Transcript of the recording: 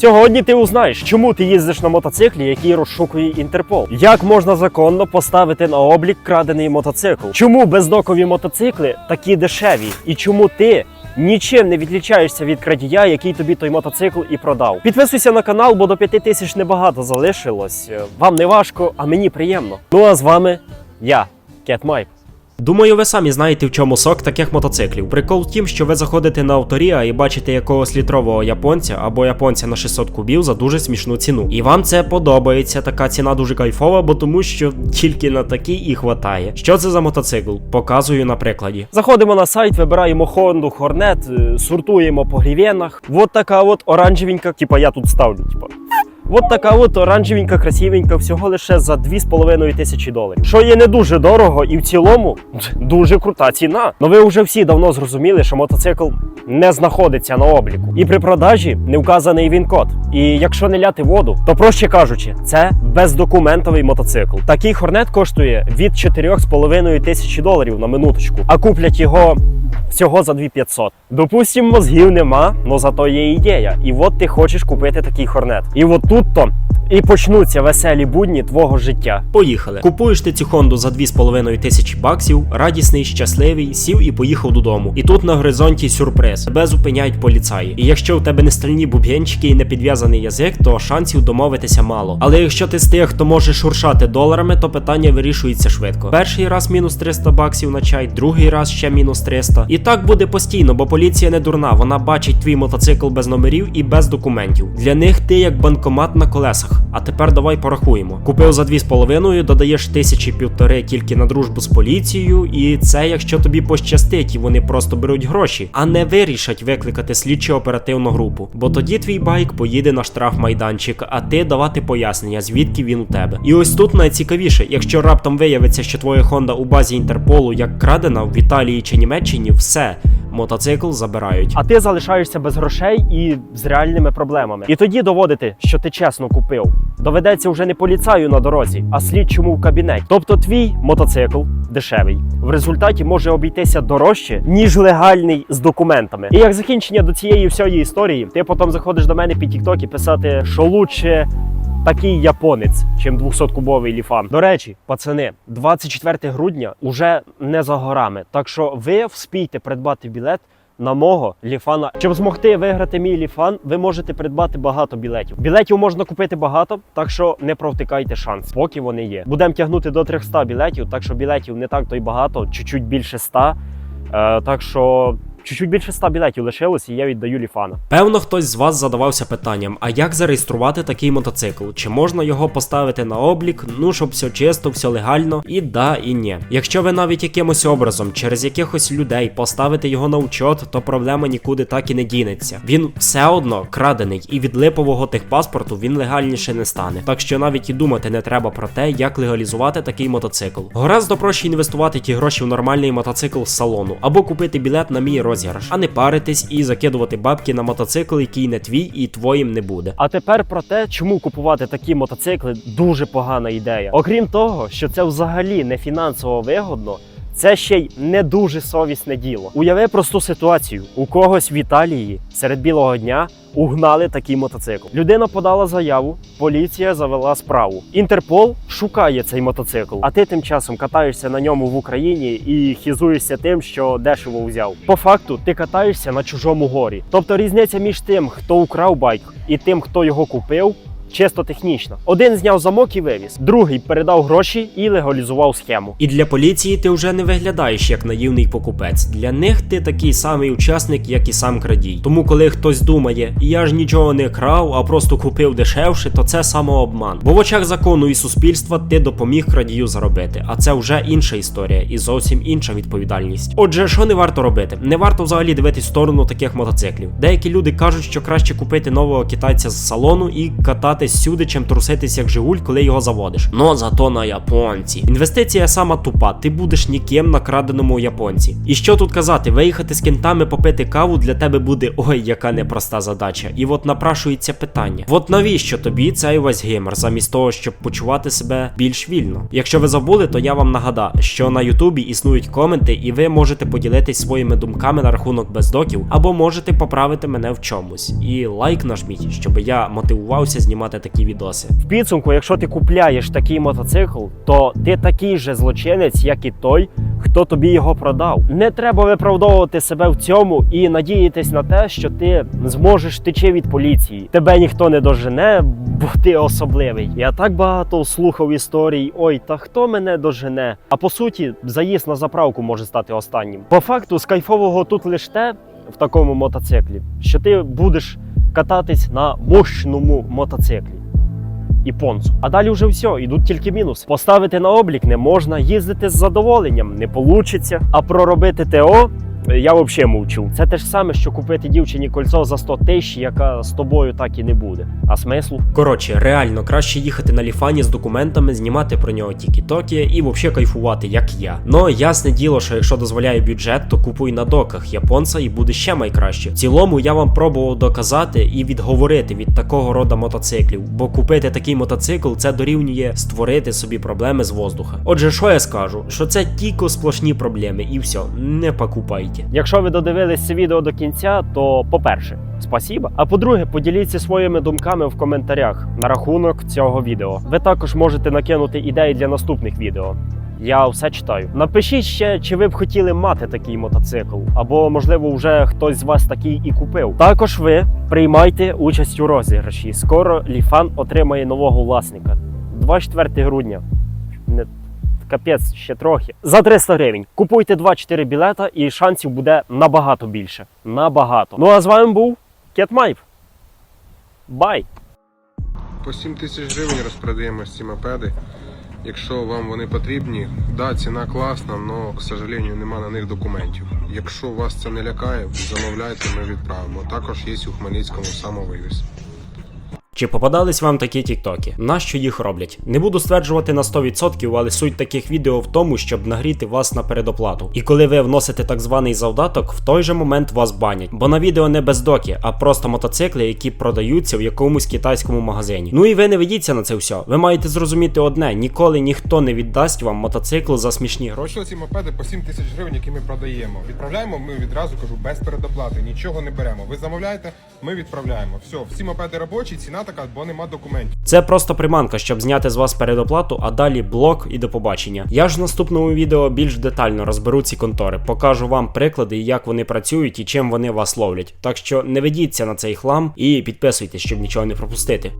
Сьогодні ти узнаєш, чому ти їздиш на мотоциклі, який розшукує Інтерпол. Як можна законно поставити на облік крадений мотоцикл? Чому бездокові мотоцикли такі дешеві? І чому ти нічим не відлічаєшся від крадія, який тобі той мотоцикл і продав? Підписуйся на канал, бо до п'яти тисяч небагато залишилось. Вам не важко, а мені приємно. Ну а з вами я, Кет Майп. Думаю, ви самі знаєте, в чому сок таких мотоциклів. Прикол в тім, що ви заходите на авторія і бачите якогось літрового японця або японця на 600 кубів за дуже смішну ціну. І вам це подобається. Така ціна дуже кайфова, бо тому що тільки на такий і хватає. Що це за мотоцикл? Показую на прикладі. Заходимо на сайт, вибираємо Honda Hornet, е, сортуємо по грівенах. Вот така от оранжевенька, типа я тут ставлю, типа. От така от оранжевенька, красивенька, всього лише за 2,5 тисячі доларів. Що є не дуже дорого і в цілому дуже крута ціна. Ну ви вже всі давно зрозуміли, що мотоцикл не знаходиться на обліку. І при продажі не вказаний він код. І якщо не ляти воду, то проще кажучи, це бездокументовий мотоцикл. Такий хорнет коштує від 4,5 тисячі доларів на минуточку, а куплять його всього за 2500. Допустим, мозгів нема, но зато є ідея. І от ти хочеш купити такий хорнет. І от тут то і почнуться веселі будні твого життя. Поїхали. Купуєш ти цю Хонду за 2,5 тисячі баксів, радісний, щасливий, сів і поїхав додому. І тут на горизонті сюрприз. Тебе зупиняють поліцаї. І якщо у тебе не стальні буб'янчики і не підв'язаний язик, то шансів домовитися мало. Але якщо ти з тих, хто може шуршати доларами, то питання вирішується швидко. Перший раз мінус 300 баксів на чай, другий раз ще мінус 300. І так буде постійно, бо поліція не дурна. Вона бачить твій мотоцикл без номерів і без документів. Для них ти як банкомат на колесах. А тепер давай порахуємо. Купив за 2,5, додаєш тисячі півтори тільки на дружбу з поліцією, і це якщо тобі пощастить, і вони просто беруть гроші, а не вирішать викликати слідчо оперативну групу. Бо тоді твій байк поїде на штрафмайданчик, а ти давати пояснення, звідки він у тебе. І ось тут найцікавіше, якщо раптом виявиться, що твоя Honda у базі Інтерполу як крадена в Італії чи Німеччині, все. Мотоцикл забирають. А ти залишаєшся без грошей і з реальними проблемами. І тоді доводити, що ти чесно купив. Доведеться вже не поліцаю на дорозі, а слідчому в кабінеті. Тобто твій мотоцикл дешевий в результаті може обійтися дорожче, ніж легальний з документами. І як закінчення до цієї всієї історії, ти потім заходиш до мене під тіктокі писати, що лучше такий японець, чим 200-кубовий ліфан. До речі, пацани, 24 грудня уже не за горами. Так що ви вспійте придбати білет. На мого ліфана, щоб змогти виграти мій ліфан, ви можете придбати багато білетів. Білетів можна купити багато, так що не провтикайте шанс, поки вони є. Будемо тягнути до 300 білетів, так що білетів не так то й багато, чуть-чуть більше 100. Е, так що чуть-чуть більше 100 білетів лишилось, і я віддаю ліфана. Певно, хтось з вас задавався питанням: а як зареєструвати такий мотоцикл? Чи можна його поставити на облік? Ну щоб все чисто, все легально, і да, і ні. Якщо ви навіть якимось образом через якихось людей поставите його на учет, то проблема нікуди так і не дінеться. Він все одно крадений, і від липового техпаспорту він легальніше не стане. Так що навіть і думати не треба про те, як легалізувати такий мотоцикл. Гораздо проще інвестувати ті гроші в нормальний мотоцикл з салону або купити білет на мій розіграш, а не паритись і закидувати бабки на мотоцикл, який не твій і твоїм не буде. А тепер про те, чому купувати такі мотоцикли дуже погана ідея. Окрім того, що це взагалі не фінансово вигодно. Це ще й не дуже совісне діло. Уяви просту ситуацію: у когось в Італії серед білого дня угнали такий мотоцикл. Людина подала заяву, поліція завела справу. Інтерпол шукає цей мотоцикл, а ти тим часом катаєшся на ньому в Україні і хізуєшся тим, що дешево взяв. По факту, ти катаєшся на чужому горі. Тобто різниця між тим, хто украв байк, і тим, хто його купив. Чисто технічно. Один зняв замок і вивіз, другий передав гроші і легалізував схему. І для поліції ти вже не виглядаєш як наївний покупець. Для них ти такий самий учасник, як і сам крадій. Тому, коли хтось думає, я ж нічого не крав, а просто купив дешевше, то це самообман. Бо в очах закону і суспільства ти допоміг крадію заробити. А це вже інша історія і зовсім інша відповідальність. Отже, що не варто робити? Не варто взагалі дивитись сторону таких мотоциклів. Деякі люди кажуть, що краще купити нового китайця з салону і катати кататись сюди, чим труситись як Жигуль, коли його заводиш. Но зато на японці. Інвестиція сама тупа, ти будеш ніким на краденому японці. І що тут казати, виїхати з кентами попити каву для тебе буде ой, яка непроста задача. І от напрашується питання: от навіщо тобі цей весь геймер, замість того, щоб почувати себе більш вільно? Якщо ви забули, то я вам нагадаю, що на Ютубі існують коменти, і ви можете поділитись своїми думками на рахунок бездоків, або можете поправити мене в чомусь. І лайк нажміть, щоб я мотивувався знімати такі відоси. В підсумку, якщо ти купляєш такий мотоцикл, то ти такий же злочинець, як і той, хто тобі його продав. Не треба виправдовувати себе в цьому і надіятись на те, що ти зможеш течи від поліції. Тебе ніхто не дожене, бо ти особливий. Я так багато слухав історій. Ой, та хто мене дожене? А по суті, заїзд на заправку може стати останнім. По факту, з кайфового тут лише те в такому мотоциклі, що ти будеш кататись на мощному мотоциклі. І понцу. А далі вже все, ідуть тільки мінус. Поставити на облік не можна, їздити з задоволенням не получиться. А проробити ТО я взагалі мовчу. Це те ж саме, що купити дівчині кольцо за 100 тисяч, яка з тобою так і не буде. А смислу? Коротше, реально краще їхати на ліфані з документами, знімати про нього тік-токи і взагалі кайфувати, як я. Ну ясне діло, що якщо дозволяє бюджет, то купуй на доках японця і буде ще майкраще. В цілому я вам пробував доказати і відговорити від такого рода мотоциклів, бо купити такий мотоцикл це дорівнює створити собі проблеми з воздуха. Отже, що я скажу? Що це тільки сплошні проблеми, і все, не покупайте. Якщо ви додивились відео до кінця, то по-перше, спасіба. А по-друге, поділіться своїми думками в коментарях на рахунок цього відео. Ви також можете накинути ідеї для наступних відео. Я все читаю. Напишіть ще, чи ви б хотіли мати такий мотоцикл, або можливо вже хтось з вас такий і купив. Також ви приймайте участь у розіграші. Скоро Ліфан отримає нового власника. 24 грудня. Капець ще трохи. За 300 гривень. Купуйте 2-4 білета, і шансів буде набагато більше. Набагато. Ну а з вами був Кетмайп. Бай! По 7 тисяч гривень розпродаємо ці мопеди. Якщо вам вони потрібні, да, ціна класна, але, к сожалению, нема на них документів. Якщо вас це не лякає, замовляйте, ми відправимо. Також є у Хмельницькому самовивіз. Чи попадались вам такі тіктоки? Нащо їх роблять? Не буду стверджувати на 100%, але суть таких відео в тому, щоб нагріти вас на передоплату. І коли ви вносите так званий завдаток, в той же момент вас банять. Бо на відео не бездоки, а просто мотоцикли, які продаються в якомусь китайському магазині. Ну і ви не ведіться на це все. Ви маєте зрозуміти одне: ніколи ніхто не віддасть вам мотоцикл за смішні гроші. Ці мопеди по 7 тисяч гривень, які ми продаємо. Відправляємо ми відразу кажу без передоплати, нічого не беремо. Ви замовляєте, ми відправляємо. Все, всі мопеди робочі, ціна така, бо нема документів. Це просто приманка, щоб зняти з вас передоплату, а далі блок і до побачення. Я ж в наступному відео більш детально розберу ці контори, покажу вам приклади, як вони працюють і чим вони вас ловлять. Так що не ведіться на цей хлам і підписуйтесь, щоб нічого не пропустити.